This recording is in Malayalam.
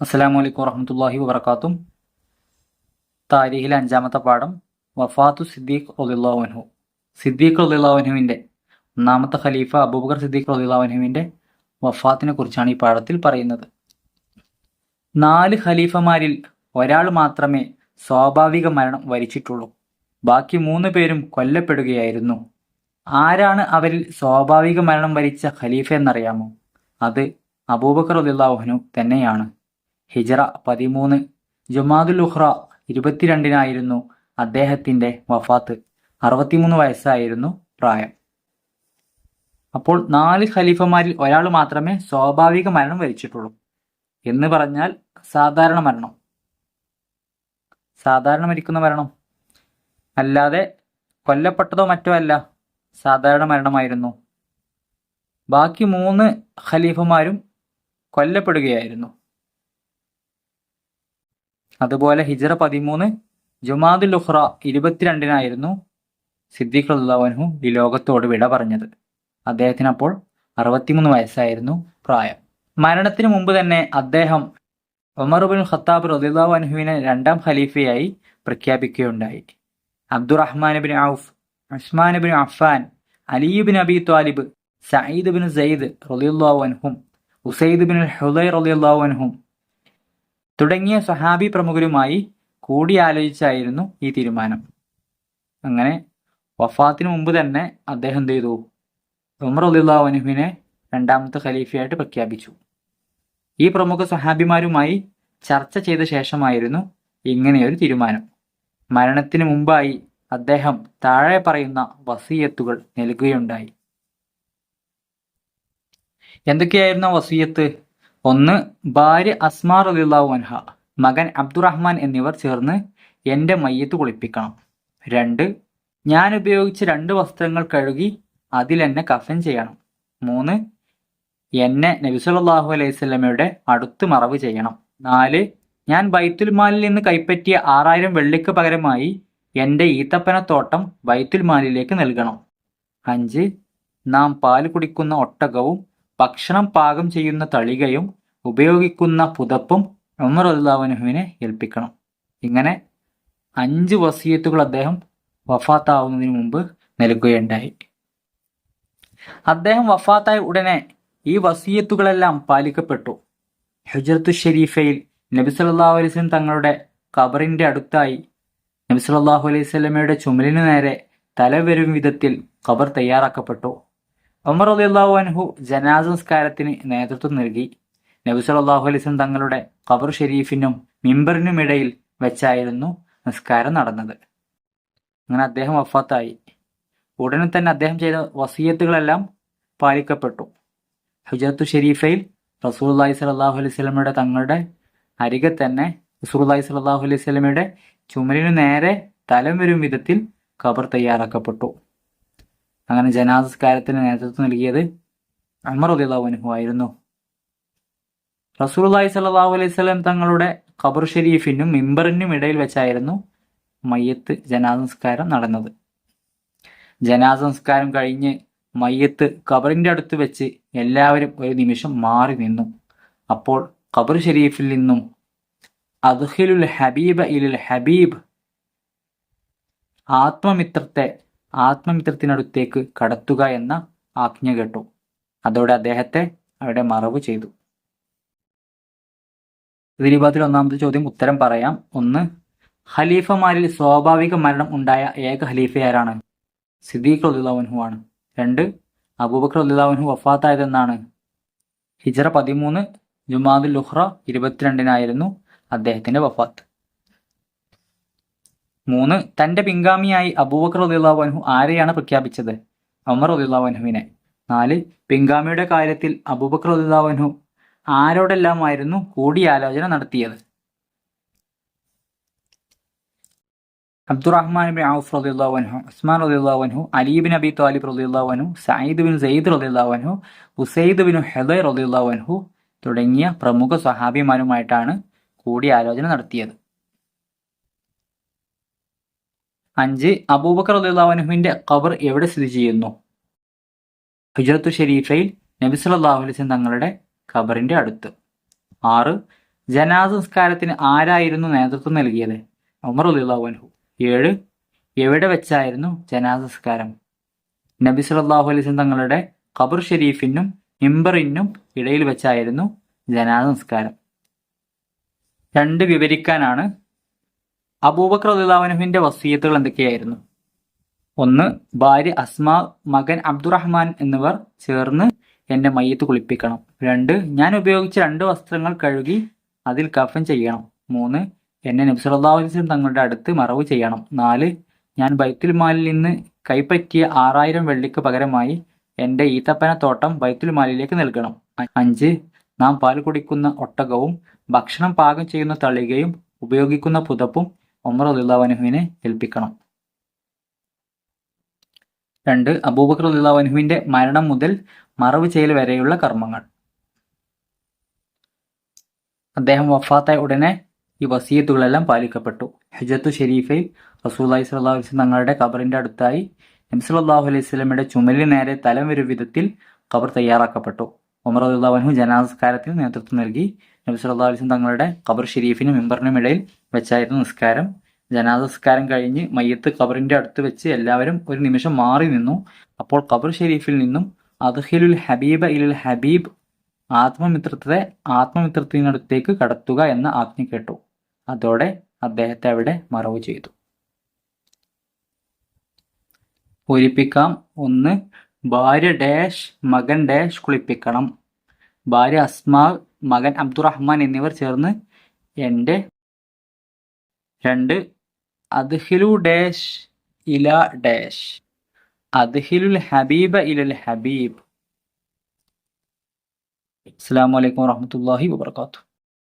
അസ്സലാമു അലൈക്കും വറഹമത്തല്ലാഹി വബർക്കാത്തും താരീഖിലെ അഞ്ചാമത്തെ പാഠം വഫാത്തു സിദ്ദീഖ് റളിയല്ലാഹു സിദ്ദീഖ് റളിയല്ലാഹുവിന്റെ ഒന്നാമത്തെ ഖലീഫ അബൂബക്കർ സിദ്ദീഖ് റളിയല്ലാഹുവിന്റെ വഫാത്തിനെ കുറിച്ചാണ് ഈ പാഠത്തിൽ പറയുന്നത്. നാല് ഖലീഫമാരിൽ ഒരാൾ മാത്രമേ സ്വാഭാവിക മരണം വരിച്ചിട്ടുള്ളൂ. ബാക്കി മൂന്ന് പേരും കൊല്ലപ്പെടുകയായിരുന്നു. ആരാണ് അവരിൽ സ്വാഭാവിക മരണം വരിച്ച ഖലീഫ എന്നറിയാമോ? അത് അബൂബക്കർ റളിയല്ലാഹു തന്നെയാണ്. ഹിജറ പതിമൂന്ന്. ജുമാദുൽ ഉഹ്റ ഇരുപത്തിരണ്ടിനായിരുന്നു അദ്ദേഹത്തിന്റെ വഫാത്ത്. അറുപത്തിമൂന്ന് വയസ്സായിരുന്നു പ്രായം. അപ്പോൾ നാല് ഖലീഫമാരിൽ ഒരാൾ മാത്രമേ സ്വാഭാവിക മരണം വരിച്ചിട്ടുള്ളൂ. എന്ന് പറഞ്ഞാൽ സാധാരണ മരണം. സാധാരണ മരിക്കുന്ന മരണം. അല്ലാതെ കൊല്ലപ്പെട്ടതോ മറ്റോ അല്ല സാധാരണ മരണമായിരുന്നു. ബാക്കി മൂന്ന് ഖലീഫമാരും കൊല്ലപ്പെടുകയായിരുന്നു. അതുപോലെ ഹിജറ പതിമൂന്ന് ജുമാദുൽ ഉഹ്റ ഇരുപത്തിരണ്ടിനായിരുന്നു സിദ്ദീഖ് അള്ളാഹു ഈ ലോകത്തോട് വിട പറഞ്ഞത്. അദ്ദേഹത്തിന് അപ്പോൾ അറുപത്തിമൂന്ന് വയസ്സായിരുന്നു പ്രായം. മരണത്തിന് മുമ്പ് തന്നെ അദ്ദേഹം ഒമറുബിൻ ഖത്താബ് റദിള്ളാഹു അൻഹുവിനെ രണ്ടാം ഖലീഫയായി പ്രഖ്യാപിക്കുകയുണ്ടായി. Abdurrahman bin Auf Usman bin Affan Ali bin Abi Talib Saeed bin Zaid റളിയല്ലാഹു അൻഹും ഉസൈദ് ബിൻ ഹുദൈ റളിയല്ലാഹു അൻഹും തുടങ്ങിയ സഹാബി പ്രമുഖരുമായി കൂടിയാലോചിച്ചായിരുന്നു ഈ തീരുമാനം. അങ്ങനെ വഫാത്തിന് മുമ്പ് തന്നെ അദ്ദേഹം എന്ത് ചെയ്തു? ഉമർ അലിള്ളാഹുനുവിനെ രണ്ടാമത്തെ ഖലീഫയായിട്ട് പ്രഖ്യാപിച്ചു. ഈ പ്രമുഖ സഹാബിമാരുമായി ചർച്ച ചെയ്ത ശേഷമായിരുന്നു ഇങ്ങനെയൊരു തീരുമാനം. മരണത്തിന് മുമ്പായി അദ്ദേഹം താഴെ പറയുന്ന വസീയത്തുകൾ നൽകുകയുണ്ടായി. എന്തൊക്കെയായിരുന്നു വസീയത്ത്? ഒന്ന് ഭാര്യ അസ്മാർ അലിള്ളാഹു അൻഹ മകൻ അബ്ദുറഹ്മാൻ എന്നിവർ ചേർന്ന് എന്റെ മയ്യത്ത് കുളിപ്പിക്കണം. രണ്ട് ഞാൻ ഉപയോഗിച്ച രണ്ട് വസ്ത്രങ്ങൾ കഴുകി അതിലെന്നെ കഫൻ ചെയ്യണം. മൂന്ന് എന്നെ നബിസുലല്ലാഹു അലൈഹി സ്വലമയുടെ അടുത്ത് മറവ് ചെയ്യണം. നാല് ഞാൻ ബൈത്തുൽ മാലിൽ നിന്ന് കൈപ്പറ്റിയ ആറായിരം വെള്ളിക്ക് പകരമായി എന്റെ ഈത്തപ്പനത്തോട്ടം ബൈത്തുൽ മാലിലേക്ക് നൽകണം. അഞ്ച് നാം പാൽ കുടിക്കുന്ന ഒട്ടകവും ഭക്ഷണം പാകം ചെയ്യുന്ന തളികയും ഉപയോഗിക്കുന്ന പുതപ്പും ഉമർ അള്ളാഹുനുഹുവിനെ ഏൽപ്പിക്കണം. ഇങ്ങനെ അഞ്ച് വസീയത്തുകൾ അദ്ദേഹം വഫാത്താവുന്നതിന് മുമ്പ് നൽകുകയുണ്ടായി. അദ്ദേഹം വഫാത്തായ ഉടനെ ഈ വസീയത്തുകളെല്ലാം പാലിക്കപ്പെട്ടു. ഹുജറത്തു ഷെരീഫയിൽ നബി സല്ലാഹു അലൈഹി സ്വലം തങ്ങളുടെ ഖബറിന്റെ അടുത്തായി നബി സല്ലല്ലാഹു അലൈഹി സ്വലമയുടെ ചുമലിനു നേരെ തല വരും വിധത്തിൽ ഖബർ തയ്യാറാക്കപ്പെട്ടു. ഉമർ റളിയല്ലാഹു അൻഹു ജനാസ സംസ്കാരത്തിന് നേതൃത്വം നൽകി. നബി സല്ലല്ലാഹു അലിസ്ലം തങ്ങളുടെ ഖബർ ഷെരീഫിനും മിമ്പറിനും ഇടയിൽ വെച്ചായിരുന്നു നിസ്കാരം നടന്നത്. അങ്ങനെ അദ്ദേഹം വഫാത്തായി. ഉടനെ തന്നെ അദ്ദേഹം ചെയ്ത വസീയത്തുകളെല്ലാം പാലിക്കപ്പെട്ടു. ഹുജറത്തു ഷെരീഫയിൽ റസൂല്ലായി സലാഹു അലൈഹി സ്വലമയുടെ തങ്ങളുടെ അരികെ തന്നെ റസൂല്ലായി സലാഹു അലൈഹി സ്വലമയുടെ ചുമലിനു നേരെ തലം വരും വിധത്തിൽ ഖബർ തയ്യാറാക്കപ്പെട്ടു. അങ്ങനെ ജനാസസ്കാരത്തിന് നേതൃത്വം നൽകിയത് അമർ അലിഹു ആയിരുന്നു. റസൂലി സല്ലാഹു അലൈഹി സ്വലം തങ്ങളുടെ ഖബർ ഷെരീഫിനും മിമ്പറിനും ഇടയിൽ വെച്ചായിരുന്നു മയ്യത്ത് ജനാസംസ്കാരം നടന്നത്. ജനാസംസ്കാരം കഴിഞ്ഞ് മയ്യത്ത് ഖബറിന്റെ അടുത്ത് വെച്ച് എല്ലാവരും ഒരു നിമിഷം മാറി നിന്നു. അപ്പോൾ ഖബർ ഷെരീഫിൽ നിന്നും അദ്ഹിലുൽ ഹബീബ ഇലുൽ ഹബീബ് ആത്മമിത്രത്തെ ആത്മമിത്രത്തിനടുത്തേക്ക് കടത്തുക എന്ന ആജ്ഞ കേട്ടു. അതോടെ അദ്ദേഹത്തെ അവിടെ മറവ് ചെയ്തു. ഇതിരിപത്തിൽ ഒന്നാമത്തെ ചോദ്യം ഉത്തരം പറയാം. ഒന്ന് ഖലീഫമാരിൽ സ്വാഭാവിക മരണം ഉണ്ടായ ഏക ഖലീഫ ആരാണ്? സിദ്ദീഖ് റലിള്ളാഹുൻഹു ആണ്. രണ്ട് അബൂബക്കർ റലിള്ളാഹുൻഹു വഫാത്തായതെന്നാണ്. ഹിജറ പതിമൂന്ന് ജുമാദുൽ ലുഹ്റ ഇരുപത്തിരണ്ടിനായിരുന്നു അദ്ദേഹത്തിന്റെ വഫാത്ത്. മൂന്ന് തന്റെ പിൻഗാമിയായി അബൂബക്കർ റലിള്ളാഹുൻഹു ആരെയാണ് പ്രഖ്യാപിച്ചത്? അമർ റലിള്ളാഹുൻഹുവിനെ നാല് പിൻഗാമിയുടെ കാര്യത്തിൽ അബൂബക്കർ റലിള്ളാഹുൻഹു ആരോടെല്ലാമായിരുന്നു കൂടിയാലോചന നടത്തിയത്? അബ്ദുറഹ്മാൻ ബി ഔഫ് റളിയല്ലാഹു അൻഹു ഉസ്മാൻ റളിയല്ലാഹു അൻഹു അലി ബിൻ അബി താലിബ് റളിയല്ലാഹു അൻഹു സയ്യിദ് ബിൻ സെയ്ദ് റളിയല്ലാഹു അൻഹു ഉസൈദ് ബിൻ ഹെദർ റളിയല്ലാഹു അൻഹു തുടങ്ങിയ പ്രമുഖ സഹാബിമാരുമായിട്ടാണ് കൂടിയാലോചന നടത്തിയത്. അഞ്ച് അബൂബക്കർ അൻഹുവിന്റെ ഖബർ എവിടെ സ്ഥിതി ചെയ്യുന്നു? ഹിജ്റത്തു ഷെരീഫയിൽ നബി സല്ലല്ലാഹു അലൈഹി തങ്ങളുടെ ഖബറിന്റെ അടുത്ത്. ആറ് ജനാസ സംസ്കാരത്തിന് ആരായിരുന്നു നേതൃത്വം നൽകിയത്? ഉമർ അലിള്ളാഹുഅൻഹു ഏഴ് എവിടെ വെച്ചായിരുന്നു ജനാസ സംസ്കാരം നബി സല്ലല്ലാഹു അലൈഹി തങ്ങളുടെ ഖബർ ഷെരീഫിനും മിമ്പറിനും ഇടയിൽ വെച്ചായിരുന്നു ജനാസ സംസ്കാരം രണ്ട് വിവരിക്കാനാണ് അലിള്ളാഹുവിന്റെ വസീയത്തുകൾ എന്തൊക്കെയായിരുന്നു? ഒന്ന് ഭാര്യ അസ്മ മകൻ അബ്ദുറഹ്മാൻ എന്നിവർ ചേർന്ന് എന്റെ മയ്യത്ത് കുളിപ്പിക്കണം. രണ്ട് ഞാൻ ഉപയോഗിച്ച രണ്ട് വസ്ത്രങ്ങൾ കഴുകി അതിൽ കഫൻ ചെയ്യണം. മൂന്ന് എന്നെ നബ്സല്ലാസ്ലം തങ്ങളുടെ അടുത്ത് മറവ് ചെയ്യണം. നാല് ഞാൻ ബൈത്തുൽ മാലിൽ നിന്ന് കൈപ്പറ്റിയ ആറായിരം വെള്ളിക്ക് പകരമായി എന്റെ ഈത്തപ്പന തോട്ടം ബൈത്തുൽ മാലിലേക്ക് നൽകണം. അഞ്ച് നാം പാൽ കുടിക്കുന്ന ഒട്ടകവും ഭക്ഷണം പാകം ചെയ്യുന്ന തളികയും ഉപയോഗിക്കുന്ന പുതപ്പും ഒമർ അലിള്ളാവനുവിനെ ഏൽപ്പിക്കണം. രണ്ട് അബൂബക്കർ അലിള്ളാവനുവിന്റെ മരണം മുതൽ മറവ് ചെയ്യൽ വരെയുള്ള കർമ്മങ്ങൾ. അദ്ദേഹം വഫാത്തായ ഉടനെ ഈ വസീയത്തുകളെല്ലാം പാലിക്കപ്പെട്ടു. ഹജത്തു ഷെരീഫിൽ റസൂല്ലായി സ്വല്ലല്ലാഹു അലൈഹി വസല്ലം തങ്ങളുടെ ഖബറിന്റെ അടുത്തായി നബി സല്ലല്ലാഹു അലൈഹി സ്വലമിയുടെ ചുമലിന് നേരെ തലം വരും വിധത്തിൽ ഖബർ തയ്യാറാക്കപ്പെട്ടു. ഉമർ അള്ളാഹുനു ജനാസ്കാരത്തിന് നേതൃത്വം നൽകി നബി സല്ലല്ലാഹു അലൈഹി തങ്ങളുടെ ഖബർ ഷെരീഫിനും മെമ്പറിനും ഇടയിൽ വെച്ചായിരുന്നു നിസ്കാരം. ജനാസസ്കാരം കഴിഞ്ഞ് മയ്യത്ത് ഖബറിന്റെ അടുത്ത് വെച്ച് എല്ലാവരും ഒരു നിമിഷം മാറി നിന്നു. അപ്പോൾ ഖബർ ഷെരീഫിൽ നിന്നും അദ്ഹിലുൽ ഹബീബ ഇലുൽ ഹബീബ് ആത്മമിത്രത്തെ ആത്മമിത്രത്തിനടുത്തേക്ക് കടത്തുക എന്ന ആജ്ഞ കേട്ടു. അതോടെ അദ്ദേഹത്തെ അവിടെ മറവ് ചെയ്തു. പൂരിപ്പിക്കാം ഒന്ന് ഭാര്യ ഡാഷ് മകൻ ഡാഷ് കുളിപ്പിക്കണം. ഭാര്യ അസ്മാ മകൻ അബ്ദുറഹ്മാൻ എന്നിവർ ചേർന്ന് എന്റെ രണ്ട് അദ്ഹിലു ഡാഷ് ഇല ഡാഷ്. അദ്ഹിലുൽ ഹബീബ ഇലൽ ഹബീബ്. അസ്സാം വലൈക്കും വാഹമത്തല്ലാഹി വാബർക്കാത്തു